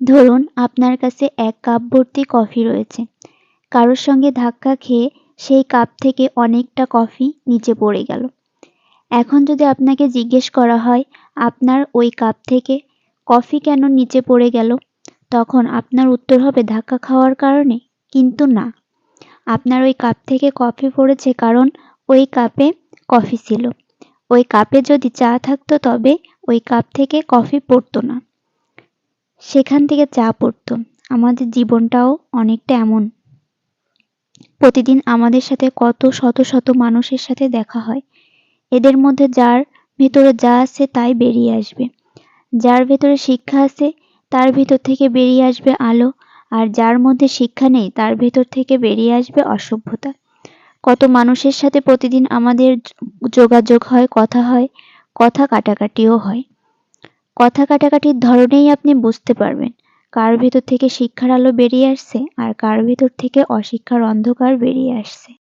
ধরুন আপনার কাছে এক কাপ ভর্তি কফি রয়েছে। কারোর সঙ্গে ধাক্কা খেয়ে সেই কাপ থেকে অনেকটা কফি নিচে পড়ে গেল। এখন যদি আপনাকে জিজ্ঞেস করা হয়, আপনার ওই কাপ থেকে কফি কেন নিচে পড়ে গেল? তখন আপনার উত্তর হবে, ধাক্কা খাওয়ার কারণে? কিন্তু না। আপনার ওই কাপ থেকে কফি পড়েছে কারণ ওই কাপে কফি ছিল। ওই কাপে যদি চা থাকতো তবে ওই কাপ থেকে কফি পড়তো না। সেখান থেকে চা পড়তো, আমাদের জীবনটাও অনেকটা এমন। প্রতিদিন আমাদের সাথে কত শত শত মানুষের সাথে দেখা হয়। এদের মধ্যে যার ভেতরে যা আছে তাই বেরিয়ে আসবে। যার ভেতরে শিক্ষা আছে তার ভিতর থেকে বেরিয়ে আসবে আলো, আর যার মধ্যে শিক্ষা নেই তার ভেতর থেকে বেরিয়ে আসবে অসভ্যতা। কত মানুষের সাথে প্রতিদিন আমাদের যোগাযোগ হয়, কথা হয়, কথা কাটাকাটিও হয়। কথা কাটাকাটির ধরনেই আপনি বুঝতে পারবেন। কার ভেতর থেকে শিক্ষার আলো বেরিয়ে আসছে আর কার ভেতর থেকে অশিক্ষার অন্ধকার বেরিয়ে আসছে।